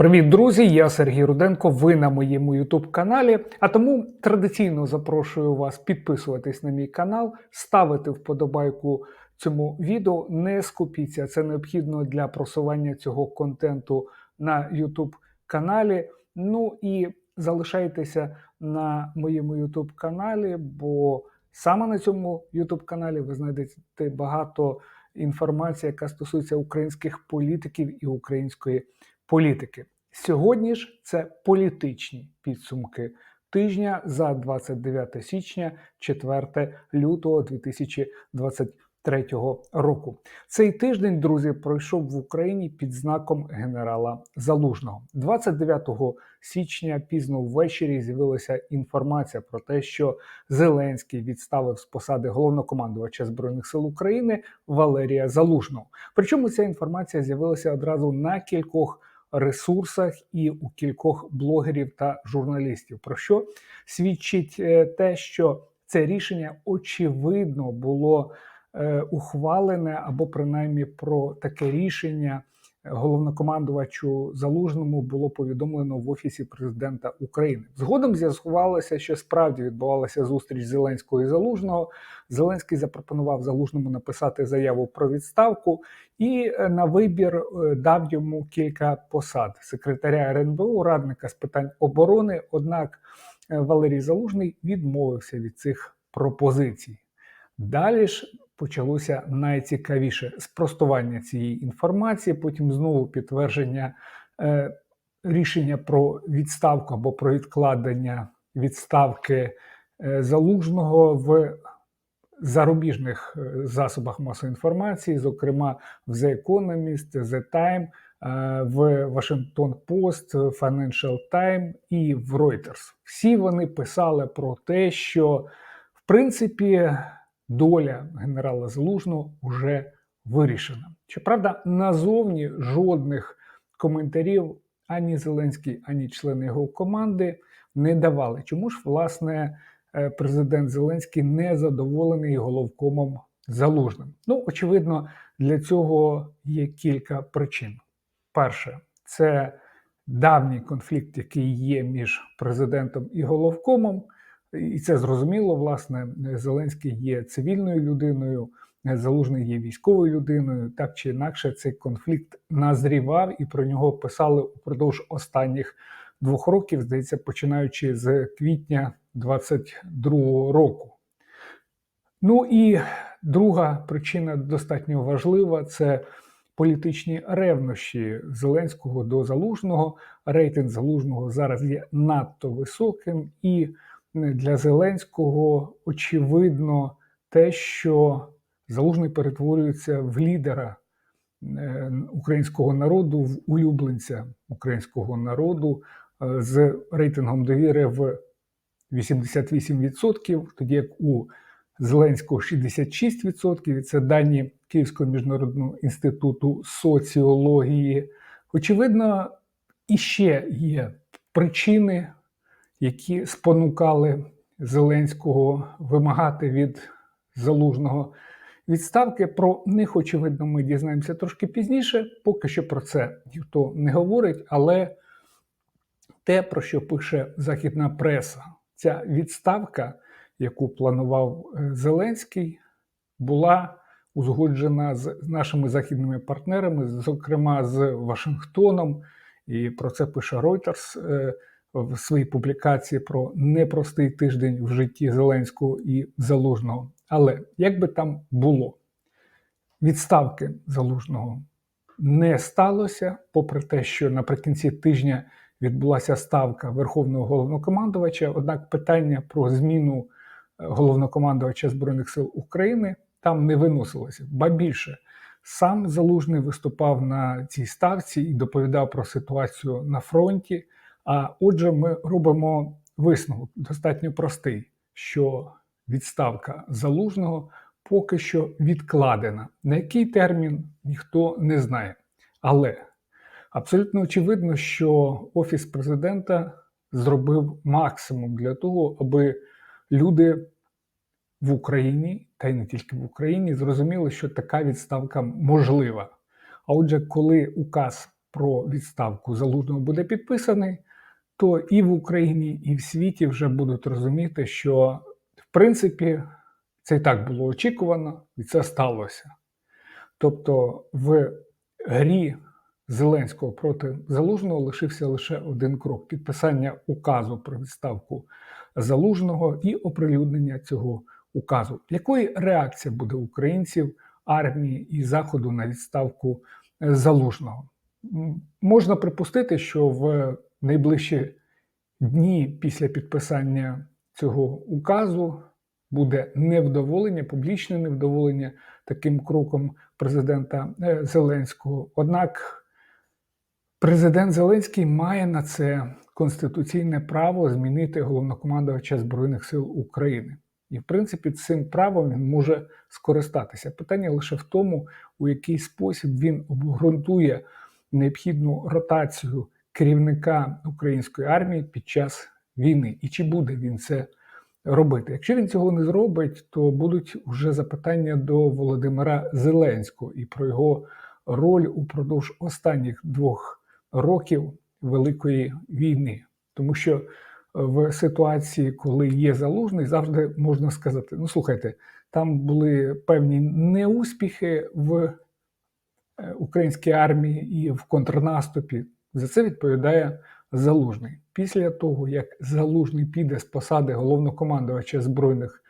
Привіт, друзі! Я Сергій Руденко. Ви на моєму youtube каналі. А тому традиційно запрошую вас підписуватись на мій канал, ставити вподобайку цьому відео. Не скупіться, це необхідно для просування цього контенту на youtube каналі. Ну і залишайтеся на моєму youtube каналі, бо саме на цьому youtube каналі ви знайдете багато інформації, яка стосується українських політиків і української політики. Сьогодні ж це політичні підсумки тижня за 29 січня, 4 лютого 2023 року. Цей тиждень, друзі, пройшов в Україні під знаком генерала Залужного. 29 січня пізно ввечері з'явилася інформація про те, що Зеленський відставив з посади головнокомандувача збройних сил України Валерія Залужного. Причому ця інформація з'явилася одразу на кількох ресурсах і у кількох блогерів та журналістів. Про що свідчить е, те, що це рішення очевидно було е, ухвалене, або принаймні про таке рішення головнокомандувачу залужному було повідомлено в офісі президента України. Згодом з'ясувалося, що справді відбувалася зустріч Зеленського і Залужного. Зеленський запропонував залужному написати заяву про відставку, і е, на вибір е, дав йому кілька посад секретаря РНБО, радника з питань оборони. Однак е, Валерій Залужний відмовився від цих пропозицій. Далі ж почалося найцікавіше спростування цієї інформації, потім знову підтвердження е, рішення про відставку або про відкладення відставки е, залужного в зарубіжних е, засобах масової інформації, зокрема в The Economist, The Time, е, в Washington Post, Financial Times і в Reuters. Всі вони писали про те, що в принципі доля генерала Залужного вже вирішена. Щоправда, назовні жодних коментарів ані Зеленський, ані члени його команди не давали. Чому ж власне е, президент Зеленський не задоволений головкомом Залужним? Ну, очевидно, для цього є кілька причин. Перше, це давній конфлікт, який є між президентом і головкомом. І це зрозуміло, власне, Зеленський є цивільною людиною, Залужний є військовою людиною. Так чи інакше, цей конфлікт назрівав і про нього писали упродовж останніх двох років, здається, починаючи з квітня 22-го року. Ну і друга причина достатньо важлива це політичні ревнощі Зеленського до Залужного. Рейтинг Залужного зараз є надто високим і для Зеленського очевидно те, що Залужний перетворюється в лідера е, українського народу, в улюбленця українського народу е, з рейтингом довіри в 88%, тоді як у Зеленського 66%. І Це дані Київського міжнародного інституту соціології. Очевидно, іще є причини які спонукали Зеленського вимагати від залужного відставки. Про них, очевидно, ми дізнаємося трошки пізніше. Поки що про це ніхто не говорить, але те, про що пише західна преса, ця відставка, яку планував е, Зеленський, була узгоджена з нашими західними партнерами, зокрема з Вашингтоном. І про це пише Reuters. В своїй публікації про непростий тиждень в житті Зеленського і Залужного. Але як би там було, відставки Залужного не сталося, попри те, що наприкінці тижня відбулася ставка Верховного головнокомандувача. Однак питання про зміну е, головнокомандувача Збройних сил України там не виносилося. Ба більше. Сам Залужний виступав на цій ставці і доповідав про ситуацію на фронті. А отже, ми робимо висновок достатньо простий, що відставка залужного поки що відкладена. На який термін ніхто не знає. Але абсолютно очевидно, що Офіс президента зробив максимум для того, аби люди в Україні, та й не тільки в Україні, зрозуміли, що така відставка можлива. А отже, коли указ про відставку залужного буде підписаний, то і в Україні, і в світі вже будуть розуміти, що в принципі це і так було очікувано, і це сталося. Тобто в грі Зеленського проти Залужного лишився лише один крок підписання указу про відставку Залужного і оприлюднення цього указу. Якої реакція буде українців, армії і заходу на відставку Залужного? Можна припустити, що в найближчі дні після підписання цього указу буде невдоволення, публічне невдоволення таким кроком президента е, Зеленського. Однак президент Зеленський має на це конституційне право змінити головнокомандувача Збройних сил України. І, в принципі, цим правом він може скористатися. Питання лише в тому, у який спосіб він обґрунтує необхідну ротацію керівника української армії під час війни, і чи буде він це робити. Якщо він цього не зробить, то будуть вже запитання до Володимира Зеленського і про його роль упродовж останніх двох років Великої війни, тому що в ситуації, коли є залужний, завжди можна сказати: ну слухайте, там були певні неуспіхи в е, українській армії і в контрнаступі. За це відповідає Залужний. Після того, як Залужний піде з посади головнокомандувача Збройних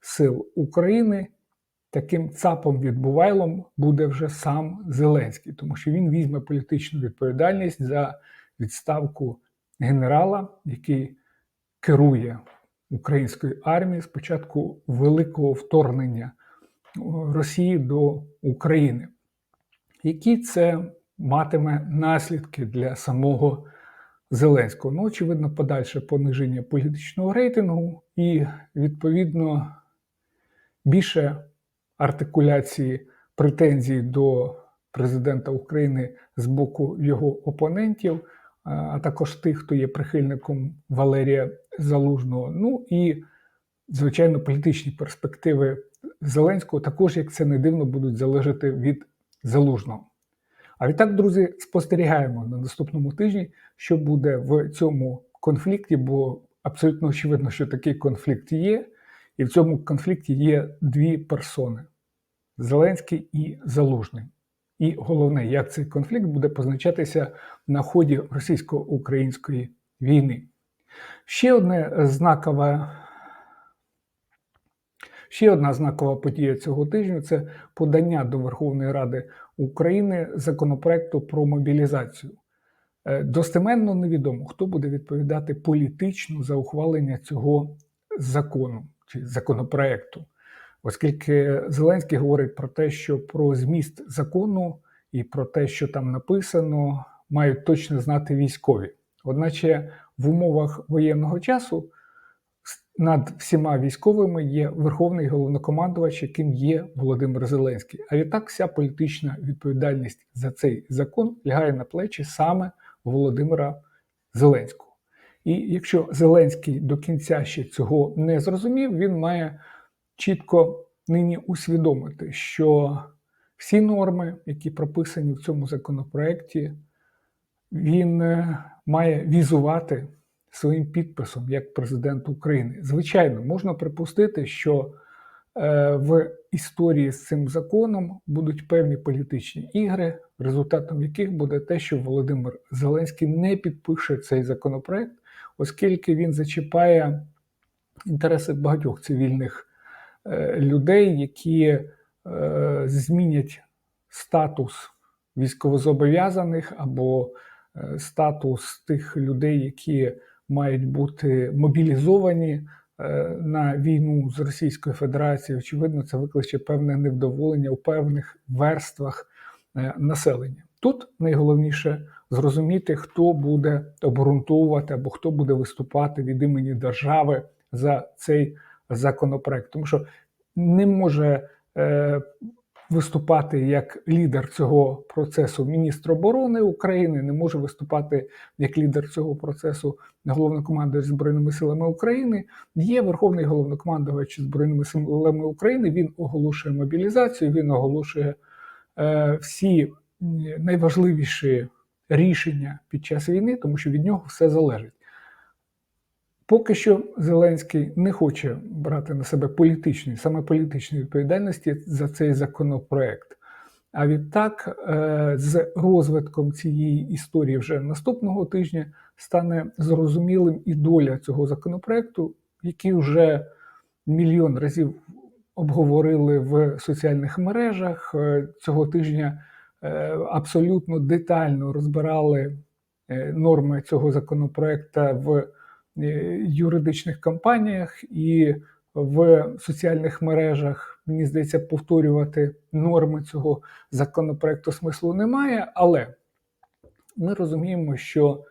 сил України, таким цапом відбувайлом буде вже сам Зеленський, тому що він візьме політичну відповідальність за відставку генерала, який керує українською армією з початку великого вторгнення Росії до України. Які це матиме наслідки для самого Зеленського? Ну, очевидно, подальше пониження політичного рейтингу і, відповідно, більше артикуляції претензій до президента України з боку його опонентів, а також тих, хто є прихильником Валерія Залужного. Ну і, звичайно, політичні перспективи Зеленського також, як це не дивно, будуть залежати від Залужного. А відтак, друзі, спостерігаємо на наступному тижні, що буде в цьому конфлікті, бо абсолютно очевидно, що такий конфлікт є, і в цьому конфлікті є дві персони: Зеленський і Залужний. І головне, як цей конфлікт буде позначатися на ході російсько-української війни. Ще одне знакове. Ще одна знакова подія цього тижня це подання до Верховної Ради України законопроекту про мобілізацію. Е, Достеменно невідомо, хто буде відповідати політично за ухвалення цього закону чи законопроекту, оскільки Зеленський говорить про те, що про зміст закону і про те, що там написано, мають точно знати військові. Одначе в умовах воєнного часу над всіма військовими є верховний головнокомандувач, яким є Володимир Зеленський. А відтак вся політична відповідальність за цей закон лягає на плечі саме Володимира Зеленського. І якщо Зеленський до кінця ще цього не зрозумів, він має чітко нині усвідомити, що всі норми, які прописані в цьому законопроекті, він е, має візувати своїм підписом як президент України. Звичайно, можна припустити, що е, в історії з цим законом будуть певні політичні ігри, результатом яких буде те, що Володимир Зеленський не підпише цей законопроект, оскільки він зачіпає інтереси багатьох цивільних е, людей, які е, змінять статус військовозобов'язаних або статус тих людей, які мають бути мобілізовані е, на війну з Російською Федерацією. Очевидно, це викличе певне невдоволення у певних верствах е, населення. Тут найголовніше зрозуміти, хто буде обґрунтовувати або хто буде виступати від імені держави за цей законопроект, тому що не може е, виступати як лідер цього процесу міністр оборони України, не може виступати як лідер цього процесу головнокомандувач збройними силами України. Є верховний головнокомандувач збройними силами України. Він оголошує мобілізацію, він оголошує е, всі найважливіші рішення під час війни, тому що від нього все залежить. Поки що Зеленський не хоче брати на себе політичної, саме політичної відповідальності за цей законопроект. А відтак, е, з розвитком цієї історії вже наступного тижня стане зрозумілим і доля цього законопроекту, який вже мільйон разів обговорили в соціальних мережах. Е, Цього тижня е, абсолютно детально розбирали норми цього законопроекту в юридичних компаніях і в соціальних мережах. Мені здається, повторювати норми цього законопроекту смислу немає, але ми розуміємо, що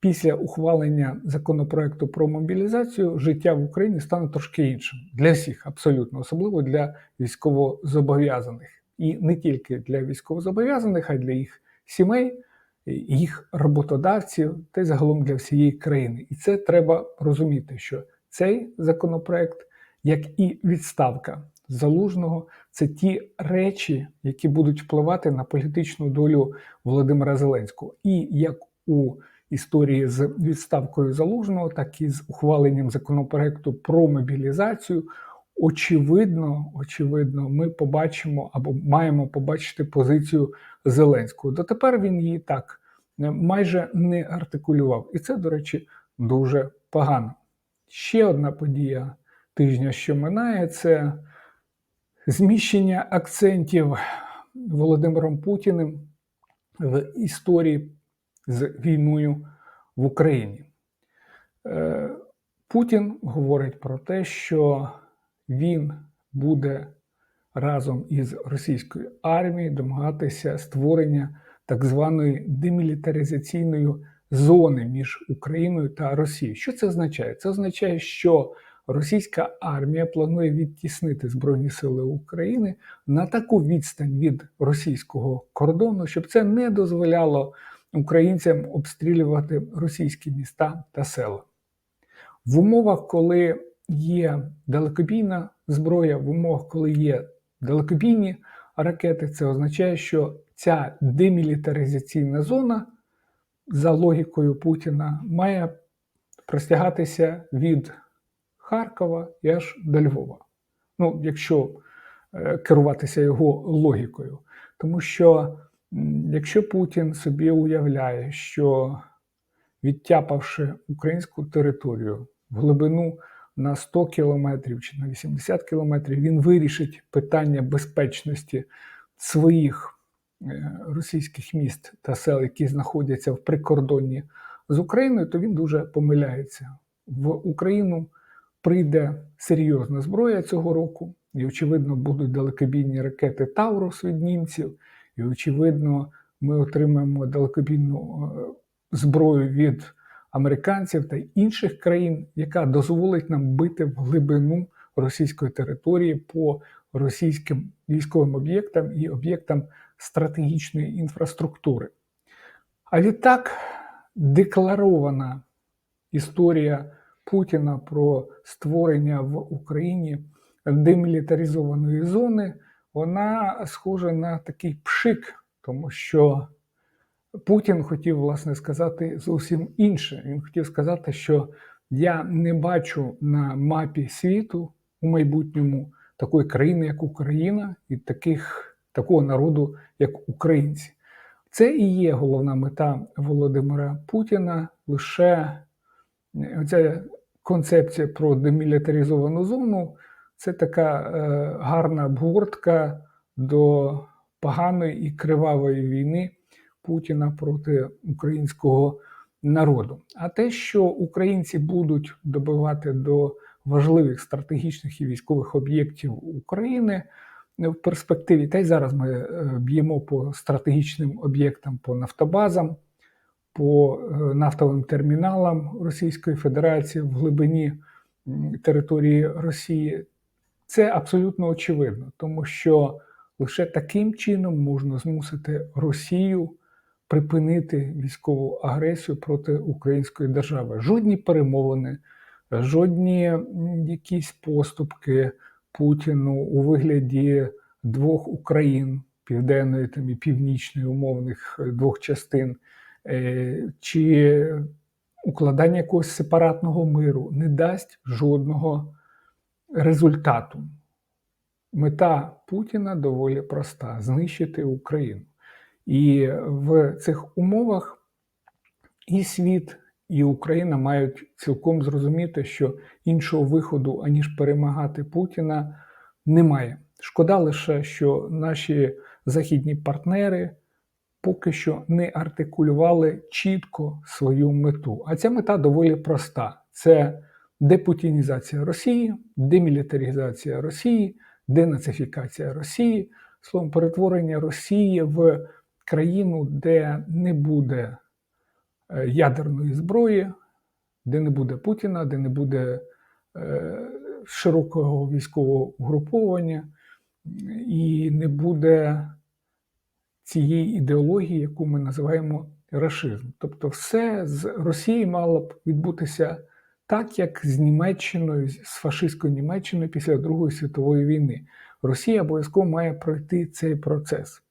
після ухвалення законопроекту про мобілізацію життя в Україні стане трошки іншим для всіх, абсолютно, особливо для військовозобов'язаних. І не тільки для військовозобов'язаних, а й для їх сімей, їх роботодавців та й загалом для всієї країни. І це треба розуміти, що цей законопроект, як і відставка залужного, це ті речі, які будуть впливати на політичну долю Володимира Зеленського. І як у історії з відставкою залужного, так і з ухваленням законопроекту про мобілізацію. Очевидно, очевидно, ми побачимо або маємо побачити позицію Зеленського. Дотепер він її так е, майже не артикулював. І це, до речі, дуже погано. Ще одна подія тижня, що минає, це зміщення акцентів Володимиром Путіним в історії з війною в Україні. Е, Путін говорить про те, що він буде разом із російською армією домагатися створення так званої демілітаризаційної зони між Україною та Росією. Що це означає? Це означає, що російська армія планує відтіснити Збройні Сили України на таку відстань від російського кордону, щоб це не дозволяло українцям обстрілювати російські міста та села. В умовах, коли є далекобійна зброя, в умовах, коли є далекобійні ракети, це означає, що ця демілітаризаційна зона, за логікою Путіна, має простягатися від Харкова і аж до Львова. Ну, якщо е, керуватися його логікою. Тому що якщо Путін собі уявляє, що відтяпавши українську територію в глибину на 100 кілометрів чи на 80 кілометрів, він вирішить питання безпечності своїх е, російських міст та сел, які знаходяться в прикордонні з Україною, то він дуже помиляється. В Україну прийде серйозна зброя цього року, і, очевидно, будуть далекобійні ракети Таурус від німців, і, очевидно, ми отримаємо далекобійну е, зброю від американців та інших країн, яка дозволить нам бити в глибину російської території по російським військовим об'єктам і об'єктам стратегічної інфраструктури. А відтак декларована історія Путіна про створення в Україні демілітаризованої зони, вона схожа на такий пшик, тому що Путін хотів, власне, сказати зовсім інше. Він хотів сказати, що я не бачу на мапі світу у майбутньому такої країни, як Україна, і таких, такого народу, як українці. Це і є головна мета Володимира Путіна. Лише ця концепція про демілітаризовану зону це така е, гарна обгортка до поганої і кривавої війни Путіна проти українського народу. А те, що українці будуть добивати до важливих стратегічних і військових об'єктів України в перспективі, та й зараз ми е, б'ємо по стратегічним об'єктам, по нафтобазам, по е, нафтовим терміналам Російської Федерації в глибині території Росії. Це абсолютно очевидно, тому що лише таким чином можна змусити Росію припинити військову агресію проти української держави. Жодні перемовини, жодні якісь поступки Путіну у вигляді двох Україн, південної там і північної умовних двох частин, е, чи укладання якогось сепаратного миру не дасть жодного результату. Мета Путіна доволі проста знищити Україну. І в цих умовах і світ, і Україна мають цілком зрозуміти, що іншого виходу, аніж перемагати Путіна, немає. Шкода лише, що наші західні партнери поки що не артикулювали чітко свою мету. А ця мета доволі проста: це депутінізація Росії, демілітаризація Росії, денацифікація Росії, словом, перетворення Росії в країну, де не буде е, ядерної зброї, де не буде Путіна, де не буде е, широкого військового угруповання і не буде цієї ідеології, яку ми називаємо рашизм. Тобто, все з Росії мало б відбутися так, як з Німеччиною, з фашистською Німеччиною після Другої світової війни. Росія обов'язково має пройти цей процес.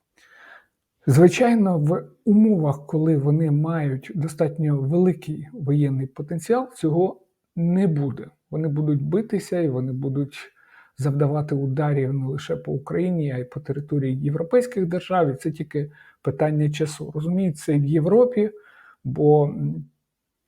Звичайно, в умовах, коли вони мають достатньо великий воєнний потенціал, цього не буде. Вони будуть битися і вони будуть завдавати ударів не лише по Україні, а й по території європейських держав. І це тільки питання часу. Розуміють, це в Європі, бо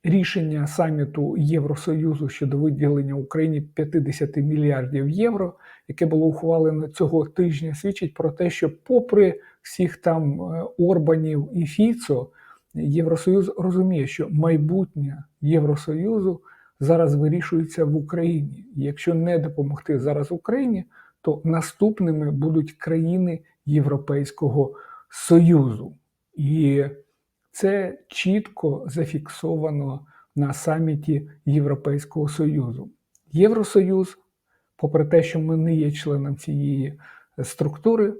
рішення саміту Євросоюзу щодо виділення Україні 50 мільярдів євро, яке було ухвалено цього тижня, свідчить про те, що, попри всіх там е, Орбанів і Фіцо, Євросоюз розуміє, що майбутнє Євросоюзу зараз вирішується в Україні. Якщо не допомогти зараз Україні, то наступними будуть країни Європейського Союзу. І це чітко зафіксовано на саміті Європейського Союзу. Євросоюз, попри те, що ми не є членом цієї структури,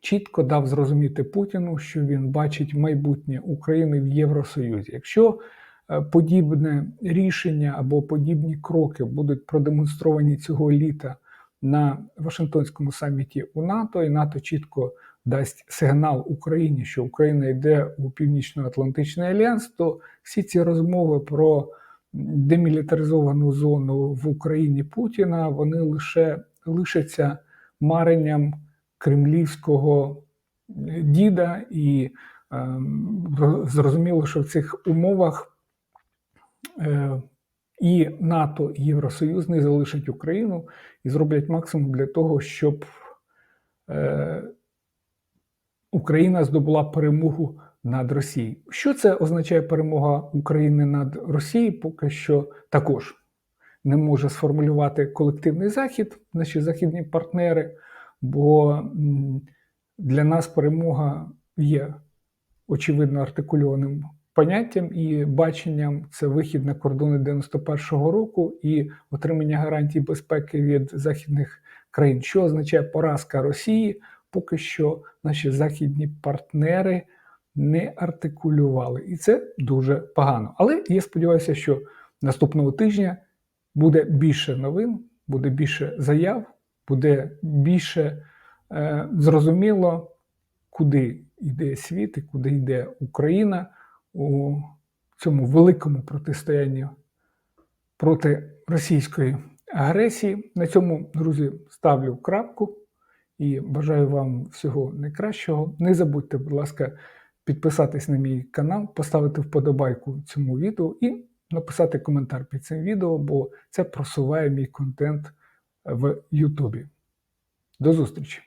чітко дав зрозуміти Путіну, що він бачить майбутнє України в Євросоюзі. Якщо е, подібне рішення або подібні кроки будуть продемонстровані цього літа на Вашингтонському саміті у НАТО, і НАТО чітко дасть сигнал Україні, що Україна йде у Північно-Атлантичний альянс, то всі ці розмови про демілітаризовану зону в Україні Путіна вони лише лишаться маренням кремлівського діда, і е, зрозуміло, що в цих умовах е, і НАТО, і Євросоюз не залишать Україну і зроблять максимум для того, щоб е, Україна здобула перемогу над Росією. Що це означає перемога України над Росією? Поки що також не може сформулювати колективний захід, наші західні партнери, бо для нас перемога є очевидно артикульованим поняттям і баченням це вихід на кордони 91-го року і отримання гарантій безпеки від західних країн, що означає поразка Росії поки що наші західні партнери не артикулювали. І це дуже погано. Але я сподіваюся, що наступного тижня буде більше новин, буде більше заяв, буде більше е, зрозуміло, куди йде світ і куди йде Україна у цьому великому протистоянні проти російської агресії. На цьому, друзі, ставлю крапку і бажаю вам всього найкращого. Не забудьте, будь ласка, підписатись на мій канал, поставити вподобайку цьому відео і написати коментар під цим відео, бо це просуває мій контент в Ютубі. До зустрічі!